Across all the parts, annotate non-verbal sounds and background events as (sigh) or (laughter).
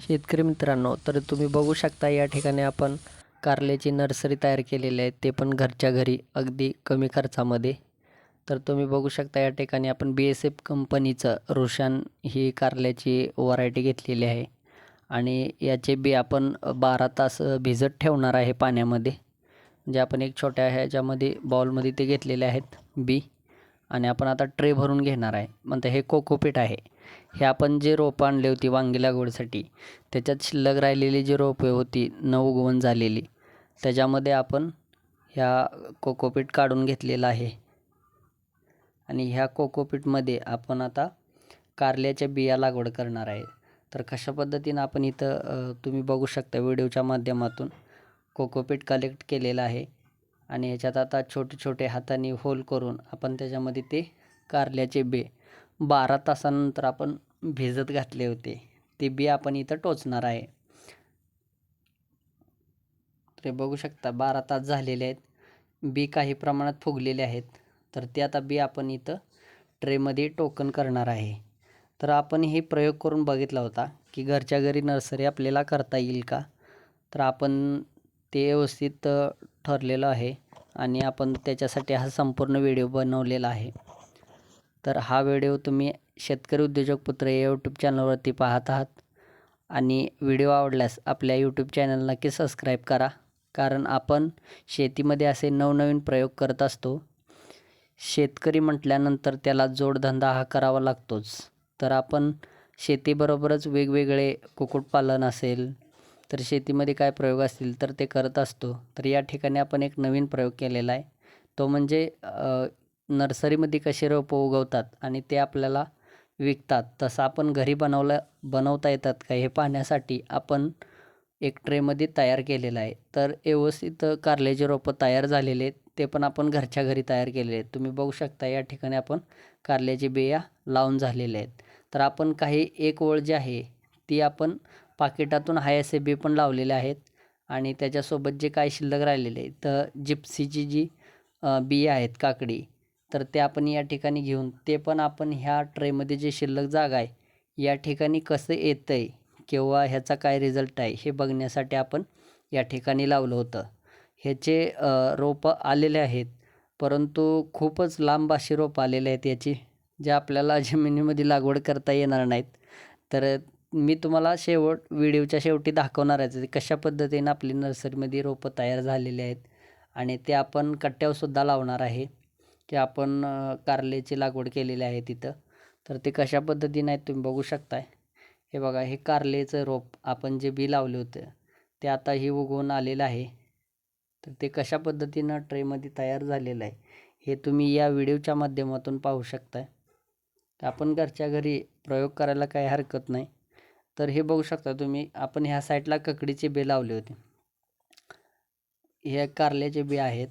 शेतकरी मित्रांनो तर तुम्ही बघू शकता या ठिकाणी आपण कारल्याची नर्सरी तयार केलेली आहे. ते पण घरच्या घरी अगदी कमी खर्चामध्ये. तर तुम्ही बघू शकता या ठिकाणी आपण बी एस एफ कंपनीचं रोशन ही कारल्याची व्हरायटी घेतलेली आहे. आणि याचे बी आपण बारा तास भिजत ठेवणार आहे पाण्यामध्ये. जे आपण एक छोट्या ह्याच्यामध्ये बॉलमध्ये ते घेतलेले आहेत बी. आणि आपण आता ट्रे भरून घेणार आहे. म्हणता हे कोकोपीट आहे. हे आपण जे रोपं आणली होती वांगी लागवडीसाठी त्याच्यात शिल्लक राहिलेली जी रोपे होती न उगवून झालेली त्याच्यामध्ये आपण ह्या कोकोपीट काढून घेतलेलं आहे. आणि ह्या कोकोपीटमध्ये आपण आता कारल्याच्या बिया लागवड करणार आहे. तर कशा पद्धतीनं आपण इथं तुम्ही बघू शकता व्हिडिओच्या माध्यमातून कोकोपीट कलेक्ट केलेलं आहे. आणि ह्याच्यात आता छोटे छोटे हाताने होल करून आपण त्याच्यामध्ये ते कारल्याचे बे बारा तासानंतर आपण भिजत घातले होते. ते बी आपण इथं टोचणार आहे. तर बघू शकता बारा तास झालेले आहेत. बी काही प्रमाणात फुगलेले आहेत. तर ते आता बी आपण इथं ट्रेमध्ये टोकन करणार आहे. तर आपण हे प्रयोग करून बघितला होता की घरच्या घरी नर्सरी आपल्याला करता येईल का? तर आपण ते व्यवस्थित ठरलेलं आहे आणि आपण त्याच्यासाठी हा संपूर्ण व्हिडिओ बनवलेला आहे. तर हा व्हिडिओ तुम्ही शेतकरी उद्योजक पुत्र या यूट्यूब चॅनलवरती पाहत आहात. आणि व्हिडिओ आवडल्यास आपल्या यूट्यूब चॅनल नक्की सबस्क्राईब करा. कारण आपण शेतीमध्ये असे नवनवीन प्रयोग करत असतो. शेतकरी म्हटल्यानंतर त्याला जोडधंदा हा करावा लागतोच. तर आपण शेतीबरोबरच वेगवेगळे कुक्कुटपालन असेल तर शेतीमध्ये काय प्रयोग असतील तर ते करत असतो. तर या ठिकाणी आपण एक नवीन प्रयोग केलेला आहे. तो म्हणजे नर्सरीमध्ये कसे रोपं उगवतात आणि ते आपल्याला विकतात? तसं आपण घरी बनवलं बनवता येतात का? हे पाहण्यासाठी आपण एक ट्रेमध्ये तयार केलेलं आहे. तर व्यवस्थित कारल्याचे रोपं तयार झालेले आहेत ते पण आपण घरच्या घरी तयार केलेले आहेत. तुम्ही बघू शकता या ठिकाणी आपण कारल्याचे बिया लावून झालेले आहेत. तर आपण काही एक ओळ जी आहे ती आपण पाकिटातून हाय असे बी पण लावलेले आहेत आणि त्याच्यासोबत जे काय शिल्लक राहिलेले आहे तर जिप्सीची जी बिया आहेत काकडी तर ते आपण या ठिकाणी घेऊन ते पण आपण ह्या ट्रेमध्ये जे शिल्लक जागा आहे या ठिकाणी कसं येतं आहे किंवा ह्याचा काय रिझल्ट आहे हे बघण्यासाठी आपण या ठिकाणी लावलं होतं. ह्याचे रोपं आलेले आहेत परंतु खूपच लांब अशी रोपं आलेले आहेत याची जे आपल्याला (laughs) जमिनीमध्ये लागवड करता येणार नाहीत. तर मी तुम्हाला शेवट व्हिडिओच्या शेवटी दाखवणार आहे कशा पद्धतीनं आपली नर्सरीमध्ये रोपं तयार झालेली आहेत आणि ते आपण कट्ट्यावरसुद्धा लावणार आहे. की आपण कारलेची कारल्याची लागवड केलेली आहे तिथं. तर ते कशा पद्धतीनं आहेत तुम्ही बघू शकताय. हे बघा हे कारलेचं रोप आपण जे बी लावले होते ते आता हे उगवून आलेलं आहे. तर ते कशा पद्धतीनं ट्रेमध्ये तयार झालेलं आहे हे तुम्ही या व्हिडिओच्या माध्यमातून पाहू शकताय. आपण घरच्या घरी प्रयोग करायला काही हरकत नाही. तर हे बघू शकता तुम्ही आपण ह्या साईडला ककडीचे बे लावले होते. हे कारल्याचे बी आहेत.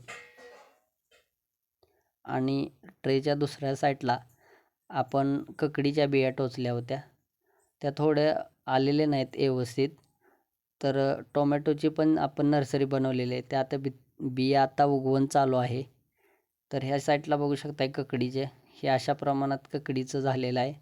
आणि ट्रेच्या दुसऱ्या साईडला आपण ककडीच्या बिया टोचल्या होत्या. त्या थोड्या आलेल्या नाहीत व्यवस्थित. तर टोमॅटोची पण आपण नर्सरी बनवलेली आहे. त्या आता बी बिया आता उगवण चालू आहे. तर ह्या साईडला बघू शकता ककडीचे. हे अशा प्रमाणात ककडीचं झालेलं आहे.